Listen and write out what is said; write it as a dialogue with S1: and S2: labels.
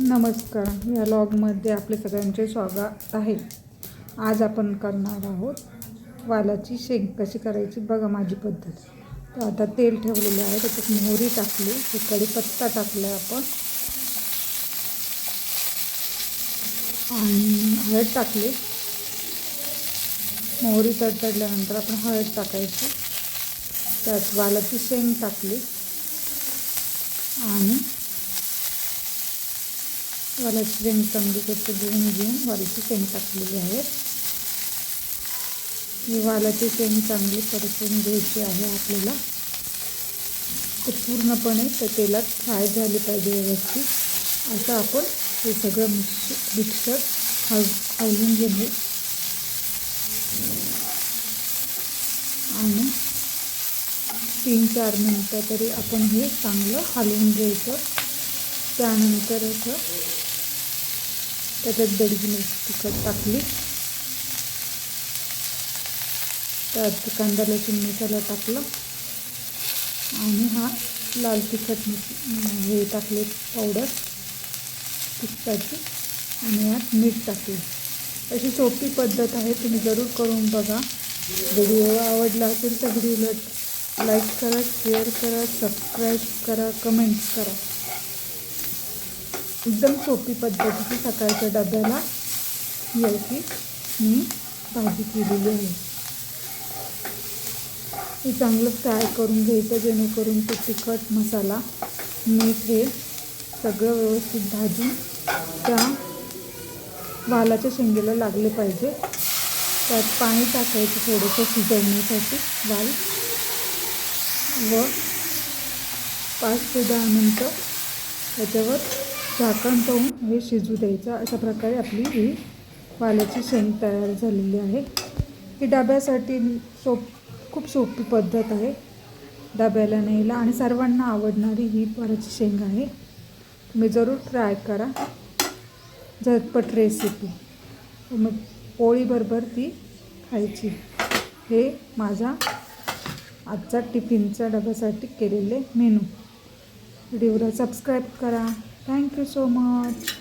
S1: नमस्कार. या लॉगमध्ये आपले सगळ्यांचे स्वागत आहे. आज आपण करणार आहोत वालाची शेंग कशी करायची बघा माझी पद्धत. तर आता तेल ठेवलेले आहे त्याच्यात मोहरी टाकली हे कढीपत्ता टाकला आपण. आणि हळद टाकली. मोहरी तडतडल्यानंतर आपण हळद टाकायची. त्यात वालाची शेंग टाकली. आणि वालाची शेंग चांगली कसं धुवून घेऊन वालाची शेंग टाकलेली आहे. ही वालाची शेंग चांगली परतून घ्यायची आहे आपल्याला. ते पूर्णपणे त्या तेलात फ्राय झाली पाहिजे व्यवस्थित. असं आपण हे सगळं मिक्स मिक्सर हल हलवून घेणे आणि तीन चार मिनटं तरी आपण हे चांगलं हलवून घ्यायचं. त्यानंतर असं त्याच्यात दडगी मिरची तिखट टाकली. त्यात कांदा लसूण मसाला टाकला. आणि हा लाल तिखट हे टाकले पावडर तिखटाची. आणि यात मीठ टाकले. अशी सोपी पद्धत आहे तुम्ही जरूर करून बघा. व्हिडिओ आवडला असेल तर व्हिडिओला लाईक करा शेअर करा सबस्क्राईब करा कमेंट्स करा. एकदम सोपी पद्धतीची सकाळच्या डब्याला याची मी भाजी केलेली आहे. हे चांगलं फ्राय करून घ्यायचं जेणेकरून ते तिखट मसाला मीठ हे सगळं व्यवस्थित भाजून त्या वालाच्या शेंगेला लागले पाहिजे. त्यात पाणी टाकायचं थोडंसं शिजवण्यासाठी. वाल व पाच ते दहा मिनटं त्याच्यावर झाकण ठेवून हे शिजू द्यायचं. अशा प्रकारे आपली ही वाल्याची शेंग तयार झालेली आहे. ही डब्यासाठी सोप खूप सोपी पद्धत आहे. डब्याला न्यायला आणि सर्वांना आवडणारी ही वाल्याची शेंग आहे. तुम्ही जरूर ट्राय करा. झटपट रेसिपी मग पोळीबरोबर ती खायची. हे माझा आजचा टिफिनच्या डब्यासाठी केलेले मेनू. व्हिडिओला सबस्क्राईब करा. Thank you so much.